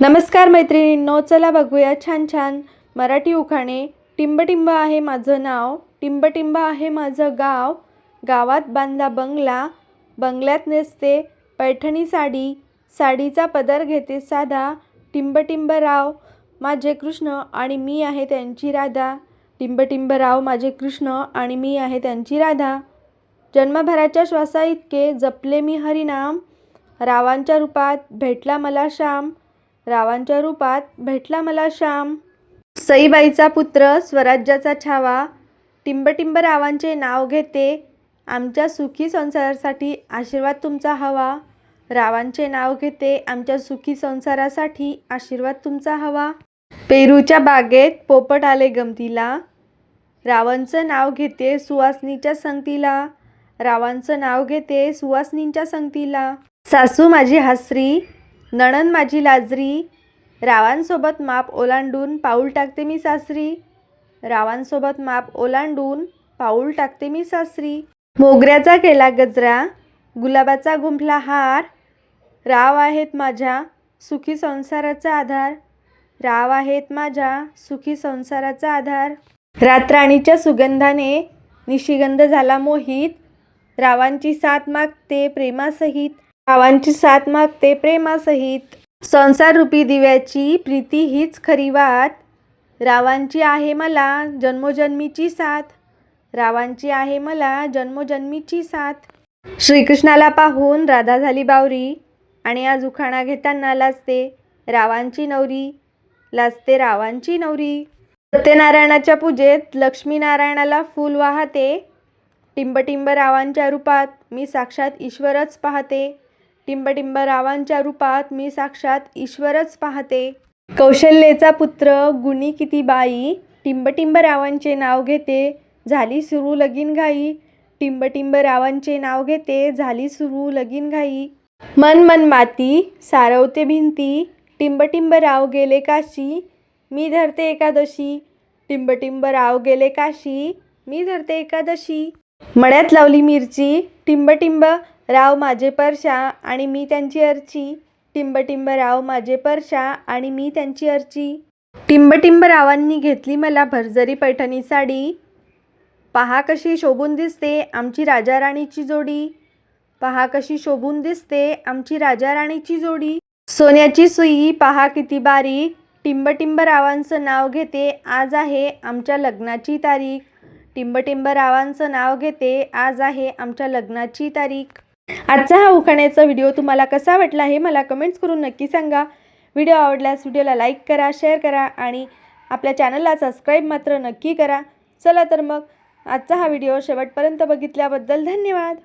नमस्कार मैत्रिणींनो चला बघूया छान छान मराठी उखाणे. टिंबटिंब आहे माझं नाव टिंबटिंब आहे माझं गाव. गावात बांधला बंगला बंगल्यात नेसते पैठणी साडी साडीचा पदर घेते साधा. टिंबटिंब राव माझे कृष्ण आणि मी आहे त्यांची राधा. टिंबटिंब राव माझे कृष्ण आणि मी आहे त्यांची राधा. जन्मभराच्या श्वासा इतके जपले मी हरिनाम. रावांच्या रूपात भेटला मला श्याम. रावांच्या रूपात भेटला मला श्याम. सईबाईचा पुत्र स्वराज्याचा छावा. टिंबटिंब रावांचे नाव घेते. आमच्या सुखी संसारासाठी आशीर्वाद तुमचा हवा. रावांचे नाव घेते. आमच्या सुखी संसारासाठी आशीर्वाद तुमचा हवा. पेरूच्या बागेत पोपट आले गमतीला. रावांचं नाव घेते सुवासनीच्या संगतीला. रावांचं नाव घेते सुवासनींच्या संगतीला. सासू माझी हासरी. नणन माझी लाजरी रावांसोबत माप ओलांडून पाऊल टाकते मी सासरी. रावांसोबत माप ओलांडून पाऊल टाकते मी सासरी. मोगऱ्याचा केला गजरा गुलाबाचा गुंफला हार. राव आहेत माझ्या सुखी संसाराचा आधार. राव आहेत माझ्या सुखी संसाराचा आधार. रातराणीच्या सुगंधाने निशिगंध झाला मोहित. रावांची साथ मागते प्रेमासहित. रावांची साथ मागते प्रेमासहित. संसाररूपी दिव्याची प्रीती हीच खरी वात. रावांची आहे मला जन्मोजन्मीची साथ. रावांची आहे मला जन्मोजन्मीची साथ. श्रीकृष्णाला पाहून राधा झाली बावरी आणि आज उखाणा घेताना लाजते रावांची नवरी. लाजते रावांची नवरी. सत्यनारायणाच्या पूजेत लक्ष्मीनारायणाला फूल वाहते. टिंबटिंब रावांच्या रूपात मी साक्षात ईश्वरच पाहते. टिंबटिंब रावांच्या रूपात मी साक्षात ईश्वरच पाहते. कौशल्येचा पुत्र गुणी किती बाई टिंबटिंब रावांचे नाव घेते झाली सुरू लगीन घाई. टिंबटिंब रावांचे नाव घेते झाली सुरू लगीन घाई. मन मन माती सारवते भिंती टिंबटिंब राव गेले काशी मी धरते एकादशी. टिंबटिंब राव गेले काशी मी धरते एकादशी. मळ्यात लावली मिरची टिंबटिंब राव माझे परशा आणि मी त्यांची अर्ची. टिंबटिंब राव माझे परशा आणि मी त्यांची अर्ची. टिंबटिंब रावांनी घेतली मला भरजरी पैठणी साडी. पहा कशी शोभून दिसते आमची राजा राणीची जोडी. पहा कशी शोभून दिसते आमची राजा राणीची जोडी. सोन्याची सुई पहा किती बारीक. टिंबटिंब रावांचं नाव घेते आज आहे आमच्या लग्नाची तारीख. टिंबटिंब रावांचं नाव घेते आज आहे आमच्या लग्नाची तारीख. आजचा हा उखाण्याचा व्हिडिओ तुम्हाला कसा वाटला हे मला कमेंट्स करून नक्की सांगा. व्हिडिओ आवडल्यास व्हिडिओला लाईक करा शेअर करा आणि आपल्या चॅनलला सबस्क्राईब मात्र नक्की करा. चला तर मग आजचा हा व्हिडिओ शेवटपर्यंत बघितल्याबद्दल धन्यवाद.